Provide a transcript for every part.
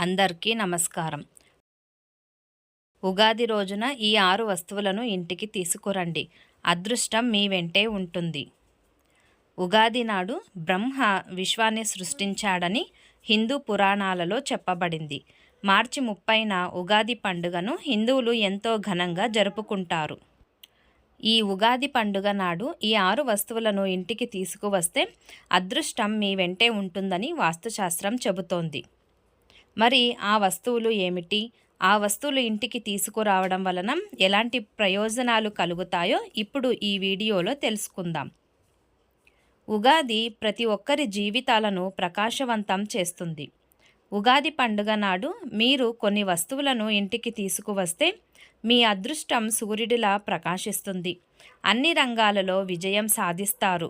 అందరికీ నమస్కారం. ఉగాది రోజున ఈ ఆరు వస్తువులను ఇంటికి తీసుకురండి. అదృష్టం మీ వెంటే ఉంటుంది. ఉగాది నాడు బ్రహ్మ విశ్వాన్ని సృష్టించాడని హిందూ పురాణాలలో చెప్పబడింది. మార్చి ముప్పైన ఉగాది పండుగను హిందువులు ఎంతో ఘనంగా జరుపుకుంటారు. ఈ ఉగాది పండుగ నాడు ఈ ఆరు వస్తువులను ఇంటికి తీసుకువస్తే అదృష్టం మీ వెంటే ఉంటుందని వాస్తుశాస్త్రం చెబుతోంది. మరి ఆ వస్తువులు ఏమిటి? ఆ వస్తువులు ఇంటికి తీసుకురావడం వలన ఎలాంటి ప్రయోజనాలు కలుగుతాయో ఇప్పుడు ఈ వీడియోలో తెలుసుకుందాం. ఉగాది ప్రతి ఒక్కరి జీవితాలను ప్రకాశవంతం చేస్తుంది. ఉగాది పండుగ నాడు మీరు కొన్ని వస్తువులను ఇంటికి తీసుకువస్తే మీ అదృష్టం సూర్యుడిలా ప్రకాశిస్తుంది. అన్ని రంగాలలో విజయం సాధిస్తారు.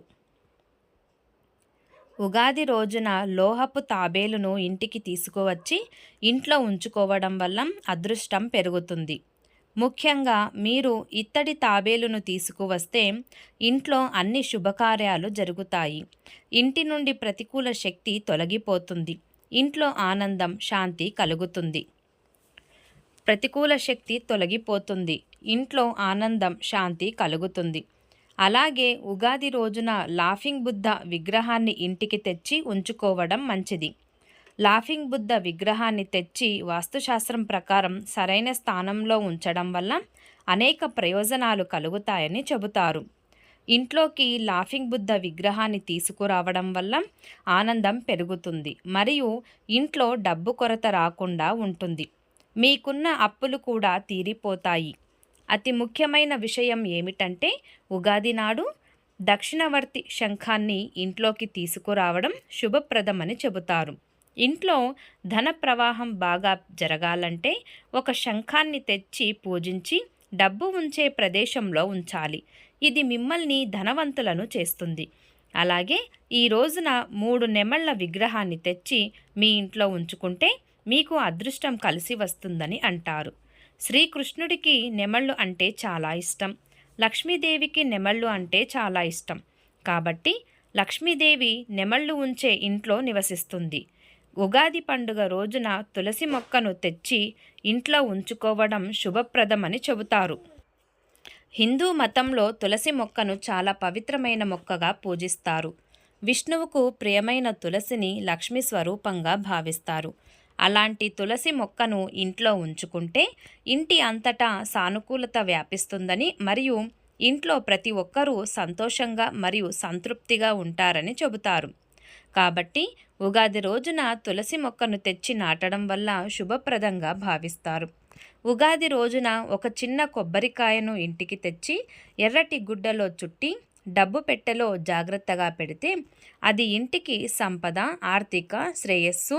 ఉగాది రోజున లోహపు తాబేలును ఇంటికి తీసుకువచ్చి ఇంట్లో ఉంచుకోవడం వల్ల అదృష్టం పెరుగుతుంది. ముఖ్యంగా మీరు ఇత్తడి తాబేలును తీసుకువస్తే ఇంట్లో అన్ని శుభకార్యాలు జరుగుతాయి. ఇంటి నుండి ప్రతికూల శక్తి తొలగిపోతుంది. ఇంట్లో ఆనందం శాంతి కలుగుతుంది. ప్రతికూల శక్తి తొలగిపోతుంది. ఇంట్లో ఆనందం శాంతి కలుగుతుంది. అలాగే ఉగాది రోజున లాఫింగ్ బుద్ధ విగ్రహాన్ని ఇంటికి తెచ్చి ఉంచుకోవడం మంచిది. లాఫింగ్ బుద్ధ విగ్రహాన్ని తెచ్చి వాస్తుశాస్త్రం ప్రకారం సరైన స్థానంలో ఉంచడం వల్ల అనేక ప్రయోజనాలు కలుగుతాయని చెబుతారు. ఇంట్లోకి లాఫింగ్ బుద్ధ విగ్రహాన్ని తీసుకురావడం వల్ల ఆనందం పెరుగుతుంది మరియు ఇంట్లో డబ్బు కొరత రాకుండా ఉంటుంది. మీకున్న అప్పులు కూడా తీరిపోతాయి. అతి ముఖ్యమైన విషయం ఏమిటంటే ఉగాది నాడు దక్షిణవర్తి శంఖాన్ని ఇంట్లోకి తీసుకురావడం శుభప్రదమని చెబుతారు. ఇంట్లో ధన ప్రవాహం బాగా జరగాలంటే ఒక శంఖాన్ని తెచ్చి పూజించి డబ్బు ఉంచే ప్రదేశంలో ఉంచాలి. ఇది మిమ్మల్ని ధనవంతులను చేస్తుంది. అలాగే ఈ రోజున మూడు నెమళ్ళ విగ్రహాన్ని తెచ్చి మీ ఇంట్లో ఉంచుకుంటే మీకు అదృష్టం కలిసి వస్తుందని అంటారు. శ్రీకృష్ణుడికి నెమళ్ళు అంటే చాలా ఇష్టం. లక్ష్మీదేవికి నెమళ్ళు అంటే చాలా ఇష్టం. కాబట్టి లక్ష్మీదేవి నెమళ్ళు ఉంచే ఇంట్లో నివసిస్తుంది. ఉగాది పండుగ రోజున తులసి మొక్కను తెచ్చి ఇంట్లో ఉంచుకోవడం శుభప్రదమని చెబుతారు. హిందూ మతంలో తులసి మొక్కను చాలా పవిత్రమైన మొక్కగా పూజిస్తారు. విష్ణువుకు ప్రియమైన తులసిని లక్ష్మీ స్వరూపంగా భావిస్తారు. అలాంటి తులసి మొక్కను ఇంట్లో ఉంచుకుంటే ఇంటి అంతటా సానుకూలత వ్యాపిస్తుందని మరియు ఇంట్లో ప్రతి ఒక్కరూ సంతోషంగా మరియు సంతృప్తిగా ఉంటారని చెబుతారు. కాబట్టి ఉగాది రోజున తులసి మొక్కను తెచ్చి నాటడం వల్ల శుభప్రదంగా భావిస్తారు. ఉగాది రోజున ఒక చిన్న కొబ్బరికాయను ఇంటికి తెచ్చి ఎర్రటి గుడ్డలో చుట్టి డబ్బు పెట్టెలో జాగ్రత్తగా పెడితే అది ఇంటికి సంపద ఆర్థిక శ్రేయస్సు